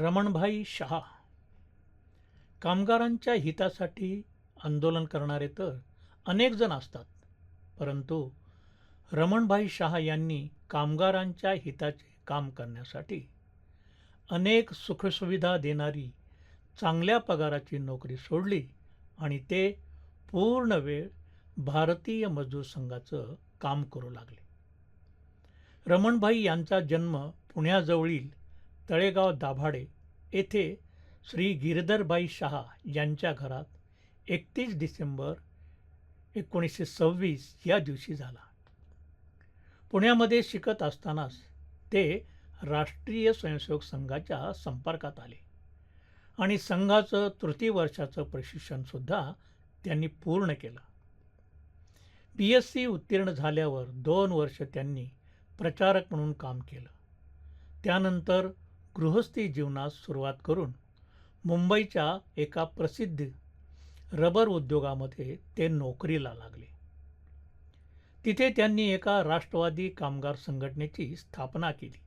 रमणभाई शहा. कामगारांच्या हितासाठी आंदोलन करणारे तर अनेक जण असतात. परंतु रमणभाई शहा यांनी कामगारांच्या हिताचे काम करण्यासाठी अनेक सुखसुविधा देणारी चांगल्या पगाराची नोकरी सोडली आणि ते पूर्ण वेळ भारतीय मजदूर संघाचं काम करू लागले. रमणभाई यांचा जन्म पुण्याजवळील तळेगाव दाभाडे येथे श्री गिरधरबाई शहा यांच्या घरात एकतीस डिसेंबर एकोणीसशे सव्वीस या दिवशी झाला. पुण्यामध्ये शिकत असतानाच ते राष्ट्रीय स्वयंसेवक संघाच्या संपर्कात आले आणि संघाचं तृतीय वर्षाचं प्रशिक्षणसुद्धा त्यांनी पूर्ण केलं. बी एस सी उत्तीर्ण झाल्यावर दोन वर्ष त्यांनी प्रचारक म्हणून काम केलं. त्यानंतर गृहस्थी जीवनास सुरुवात करून मुंबईच्या एका प्रसिद्ध रबर उद्योगामध्ये ते नोकरीला लागले. तिथे त्यांनी एका राष्ट्रवादी कामगार संघटनेची स्थापना केली.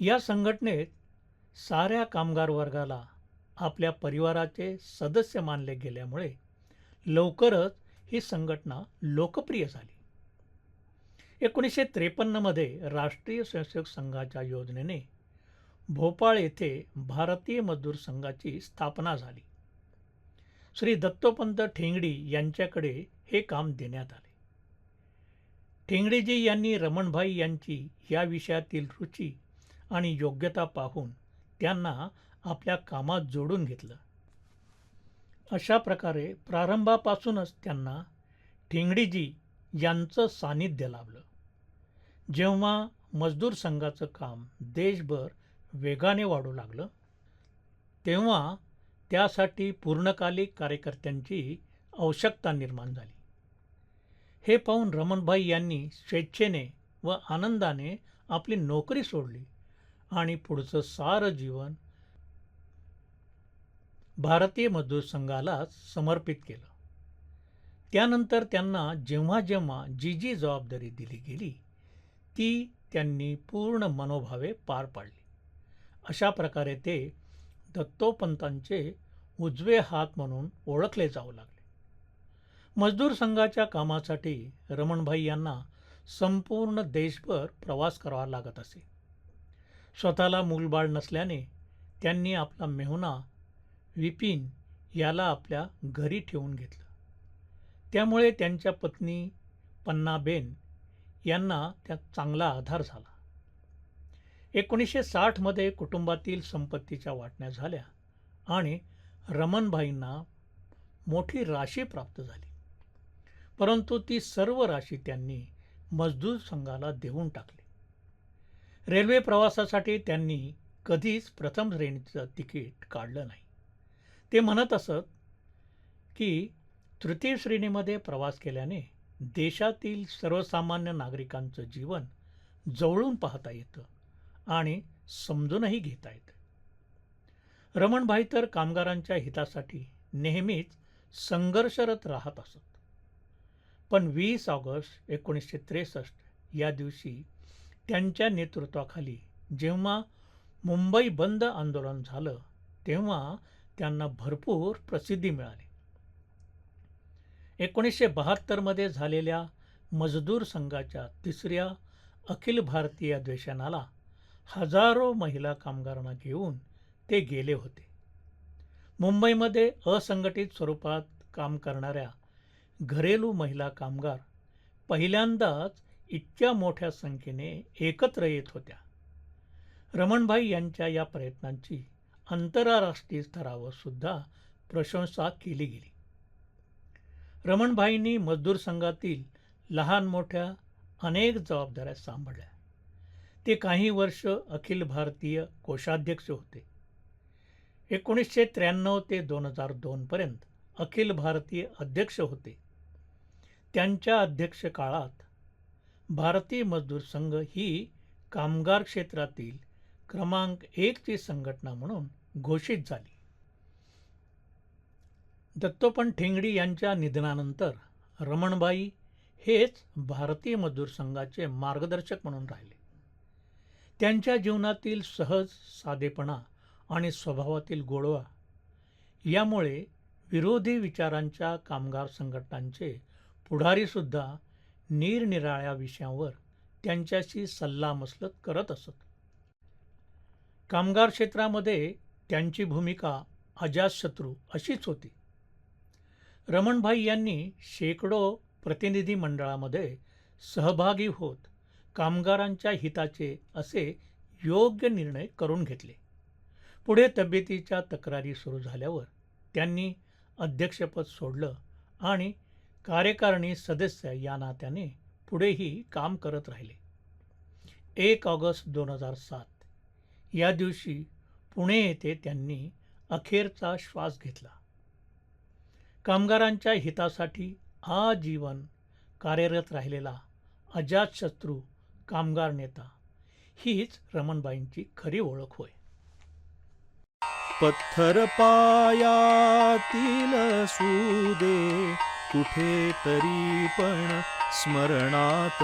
या संघटनेत साऱ्या कामगार वर्गाला आपल्या परिवाराचे सदस्य मानले गेल्यामुळे लवकरच ही संघटना लोकप्रिय झाली. एकोणीसशे त्रेपन्नमध्ये राष्ट्रीय स्वयंसेवक संघाच्या योजनेने भोपाळ येथे भारतीय मजदूर संघाची स्थापना झाली. श्री दत्तोपंत ठेंगडी यांच्याकडे हे काम देण्यात आले. ठेंगडेजी यांनी रमणभाई यांची या विषयातील रुची आणि योग्यता पाहून त्यांना आपल्या कामात जोडून घेतलं. अशा प्रकारे प्रारंभापासूनच त्यांना ठेंगडीजी यांचं सानिध्य लाभलं. जेव्हा मजदूर संघाचं काम देशभर वेगाने वाढू लागलं. तेव्हा त्यासाठी पूर्णकालिक कार्यकर्त्यांची आवश्यकता निर्माण झाली. हे पाहून रमणभाई यांनी स्वेच्छेने व आनंदाने आपली नोकरी सोडली आणि पुढचं सारं जीवन भारतीय मजदूर संघाला समर्पित केलं. त्यानंतर त्यांना जेव्हा जेव्हा जी जी जबाबदारी दिली गेली ती त्यांनी पूर्ण मनोभावे पार पाडली. अशा प्रकारे ते दत्तोपंतांचे उजवे हात म्हणून ओळखले जाऊ लागले. मजदूर संघाच्या कामासाठी रमणभाई यांना संपूर्ण देशभर प्रवास करावा लागत असे. स्वतःला मूलबाळ नसल्याने त्यांनी आपला मेहुणा विपिन याला आपल्या घरी ठेवून घेतलं. त्यामुळे त्यांच्या पत्नी पन्नाबेन यांना त्यात चांगला आधार झाला. एकोणीसशे साठमध्ये कुटुंबातील संपत्तीच्या वाटण्या झाल्या आणि रमणभाईंना मोठी राशी प्राप्त झाली. परंतु ती सर्व राशी त्यांनी मजदूर संघाला देऊन टाकली. रेल्वे प्रवासासाठी त्यांनी कधीच प्रथम श्रेणीचं तिकीट काढलं नाही. ते म्हणत असत की तृतीय श्रेणीमध्ये प्रवास केल्याने देशातील सर्वसामान्य नागरिकांचं जीवन जवळून पाहता येतं. आणि समजूनही घेता येतं रमणभाई तर कामगारांच्या हितासाठी नेहमीच संघर्षरत राहत असत. पण वीस ऑगस्ट एकोणीसशे त्रेसष्ट या दिवशी त्यांच्या नेतृत्वाखाली जेव्हा मुंबई बंद आंदोलन झालं तेव्हा त्यांना भरपूर प्रसिद्धी मिळाली. एकोणीसशे बहात्तरमध्ये झालेल्या मजदूर संघाच्या तिसऱ्या अखिल भारतीय अधिवेशनाला हजारो महिला कामगारांना घेऊन ते गेले होते. मुंबईमध्ये असंघटित स्वरूपात काम करणाऱ्या घरेलू महिला कामगार पहिल्यांदाच इतक्या मोठ्या संख्येने एकत्र येत होत्या. रमणभाई यांच्या या प्रयत्नांची आंतरराष्ट्रीय स्तरावर सुद्धा प्रशंसा केली गेली. रमणभाईंनी मजदूर संघातील लहान मोठ्या अनेक जबाबदाऱ्या सांभाळल्या. ते काही वर्ष अखिल भारतीय कोषाध्यक्ष होते. एकोणीसशे त्र्याण्णव ते दोन हजार दोनपर्यंत अखिल भारतीय अध्यक्ष होते. त्यांच्या अध्यक्ष काळात भारतीय मजदूर संघ ही कामगार क्षेत्रातील क्रमांक एकची संघटना म्हणून घोषित झाली. दत्तोपंत ठेंगडी यांच्या निधनानंतर रमणबाई हेच भारतीय मजदूर संघाचे मार्गदर्शक म्हणून राहिले. त्यांच्या जीवनातील सहज साधेपणा आणि स्वभावातील गोडवा यामुळे विरोधी विचारांच्या कामगार संघटनांचे पुढारीसुद्धा निरनिराळ्या विषयांवर त्यांच्याशी सल्लामसलत करत असत. कामगार क्षेत्रामध्ये त्यांची भूमिका अजातशत्रू अशीच होती. रमणभाई यांनी शेकडो प्रतिनिधी मंडळामध्ये सहभागी होत कामगारांच्या हिताचे असे योग्य निर्णय करून घेतले. पुढे तब्येतीच्या तक्रारी सुरू झाल्यावर त्यांनी अध्यक्षपद सोडलं आणि कार्यकारिणी सदस्य या नात्याने पुढेही काम करत राहिले. एक ऑगस्ट दोन हजार सात या दिवशी पुणे येथे त्यांनी अखेरचा श्वास घेतला. कामगारांच्या हितासाठी आजीवन कार्यरत राहिलेला अजातशत्रू कामगार नेता. हीच रमणबाईंची खरी ओळख होय. पत्थर पायातील सुदे कुठे तरी पण स्मरणात.